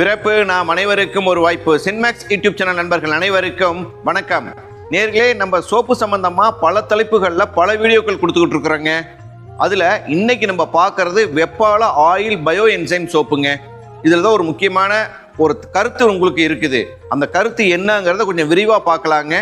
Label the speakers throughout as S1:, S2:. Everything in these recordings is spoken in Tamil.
S1: பிறப்பு நாம் அனைவருக்கும் ஒரு வாய்ப்பு. சின்மேக்ஸ் யூடியூப் சேனல் நண்பர்கள் அனைவருக்கும் வணக்கம். நேர்களே நம்ம சோப்பு சம்பந்தமா பல தலைப்புகளில் பல வீடியோக்கள் கொடுத்துக்கிட்டு இருக்கிறோங்க. அதுல இன்னைக்கு நம்ம பார்க்கறது வெப்பால ஆயில் பயோ என்சைம் சோப்புங்க. இதில் தான் ஒரு முக்கியமான ஒரு கருத்து உங்களுக்கு இருக்குது. அந்த கருத்து என்னங்கிறத கொஞ்சம் விரிவாக பார்க்கலாங்க.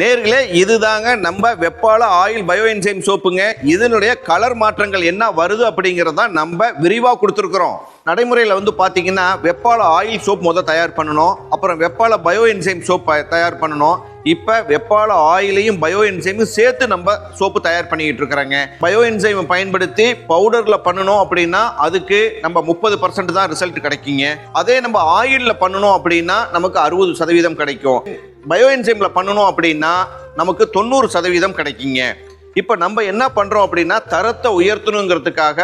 S1: நேர்களே இதுதாங்க நம்ம வெப்பால ஆயில் பயோ என்சைம் சோப்புங்க இதனுடைய கலர் மாற்றங்கள் என்ன வருது அப்படிங்கிறத நம்ம விரிவாக கொடுத்துருக்குறோம். நடைமுறையில் வந்து பார்த்தீங்கன்னா வெப்பால ஆயில் சோப் முதல் தயார் பண்ணணும். அப்புறம் வெப்பால பயோ என்சைம் சோப் தயார் பண்ணணும். இப்போ வெப்பால ஆயிலையும் பயோ என்சைமும் சேர்த்து நம்ம சோப்பு தயார் பண்ணிக்கிட்டு இருக்கிறாங்க. பயோ என்சைமை பயன்படுத்தி பவுடரில் பண்ணணும் அப்படின்னா அதுக்கு நம்ம முப்பது பர்சன்ட் தான் ரிசல்ட் கிடைக்குங்க. அதே நம்ம ஆயிலில் பண்ணணும் அப்படின்னா நமக்கு அறுபது சதவீதம் கிடைக்கும். பயோ என்சைமில் பண்ணணும் அப்படின்னா நமக்கு தொண்ணூறு சதவீதம் கிடைக்குங்க. இப்போ நம்ம என்ன பண்ணுறோம் அப்படின்னா தரத்தை உயர்த்தணுங்கிறதுக்காக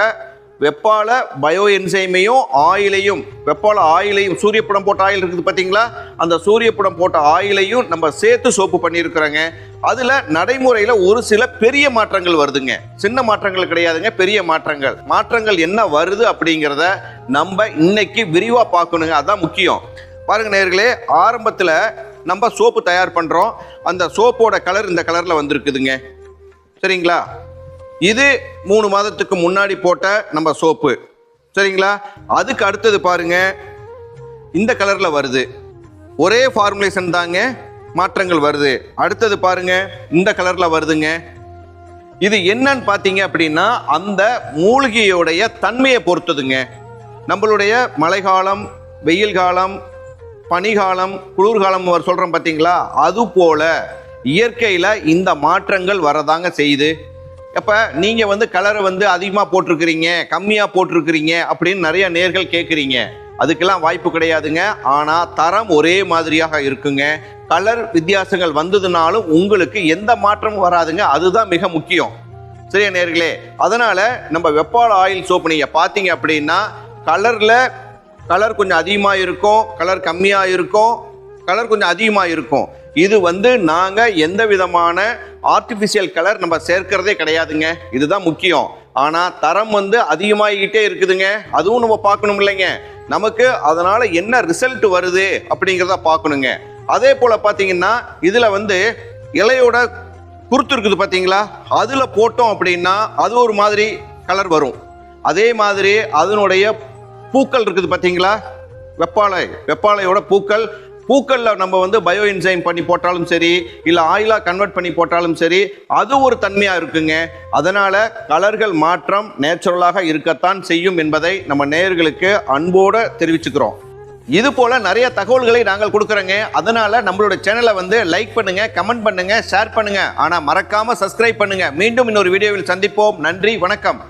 S1: வெப்பால பயோ என்சைமையும் ஆயிலையும் வெப்பால ஆயிலையும் சூரியப்படம் போட்ட ஆயில் இருக்குது பார்த்தீங்களா அந்த சூரியப்படம் போட்ட ஆயிலையும் நம்ம சேர்த்து சோப்பு பண்ணியிருக்கிறோங்க. அதில் நடைமுறையில் ஒரு சில பெரிய மாற்றங்கள் வருதுங்க. சின்ன மாற்றங்கள் கிடையாதுங்க பெரிய மாற்றங்கள். மாற்றங்கள் என்ன வருது அப்படிங்கிறத நம்ம இன்னைக்கு விரிவாக பார்க்கணுங்க. அதுதான் முக்கியம். பாருங்க நேர்களே ஆரம்பத்தில் நம்ம சோப்பு தயார் பண்ணுறோம் அந்த சோப்போட கலர் இந்த கலரில் வந்திருக்குதுங்க. சரிங்களா? இது மூணு மாதத்துக்கு முன்னாடி போட்ட நம்ம சோப்பு. சரிங்களா? அதுக்கு அடுத்தது பாருங்க. இந்த கலரில் வருது. ஒரே ஃபார்முலேஷன் தாங்க மாற்றங்கள் வருது. அடுத்தது பாருங்க. இந்த கலரில் வருதுங்க. இது என்னன்னு பார்த்தீங்க அப்படின்னா அந்த மூலிகையோடைய தன்மையை பொறுத்ததுங்க. நம்மளுடைய மழைக்காலம் வெயில் காலம் பனிகாலம் குளிர்காலம் அவர் சொல்கிறோம் பார்த்தீங்களா அது போல் இயற்கையில் இந்த மாற்றங்கள் வரதாங்க செய்யுது. இப்போ நீங்கள் வந்து கலரை வந்து அதிகமாக போட்டிருக்கிறீங்க கம்மியாக போட்டிருக்கிறீங்க அப்படின்னு நிறைய நேர்கள் கேட்குறீங்க அதுக்கெல்லாம் வாய்ப்பு கிடையாதுங்க. ஆனால் தரம் ஒரே மாதிரியாக இருக்குங்க. கலர் வித்தியாசங்கள் வந்ததுனாலும் உங்களுக்கு எந்த மாற்றமும் வராதுங்க. அதுதான் மிக முக்கியம். சரியா நேர்களே? அதனால் நம்ம வெப்பால் ஆயில் சோப்பு நீங்கள் பார்த்தீங்க அப்படின்னா கலரில் கலர் கொஞ்சம் அதிகமாக இருக்கும் கலர் கம்மியாக இருக்கும் கலர் கொஞ்சம் அதிகமாக இருக்கும் இது வந்து நாங்கள் எந்த விதமான ஆர்டிஃபிஷியல் கலர் நம்ம சேர்க்கிறதே கிடையாதுங்க. இதுதான் முக்கியம். ஆனால் தரம் வந்து அதிகமாகிக்கிட்டே இருக்குதுங்க. அதுவும் நம்ம பார்க்கணும் இல்லைங்க. நமக்கு அதனால் என்ன ரிசல்ட் வருது அப்படிங்கிறத பார்க்கணுங்க. அதே போல் பார்த்தீங்கன்னா இதில் வந்து இலையோட குருத்து இருக்குது பார்த்தீங்களா? அதில் போட்டோம் அப்படின்னா அது ஒரு மாதிரி கலர் வரும். அதே மாதிரி அதனுடைய பூக்கள் இருக்குது பார்த்தீங்களா வெப்பாலை வெப்பாலையோட பூக்கள். பூக்களில் நம்ம வந்து பயோ என்சைம் பண்ணி போட்டாலும் சரி இல்லை ஆயிலாக கன்வெர்ட் பண்ணி போட்டாலும் சரி அது ஒரு தன்மையாக இருக்குங்க. அதனால் கலர்கள் மாற்றம் நேச்சுரலாக இருக்கத்தான் செய்யும் என்பதை நம்ம நேயர்களுக்கு அன்போடு தெரிவிச்சுக்கிறோம். இது போல நிறைய தகவல்களை நாங்கள் கொடுக்குறோங்க. அதனால நம்மளோட சேனலை வந்து லைக் பண்ணுங்க கமெண்ட் பண்ணுங்க ஷேர் பண்ணுங்க. ஆனால் மறக்காம சப்ஸ்கிரைப் பண்ணுங்க. மீண்டும் இன்னொரு வீடியோவில் சந்திப்போம். நன்றி வணக்கம்.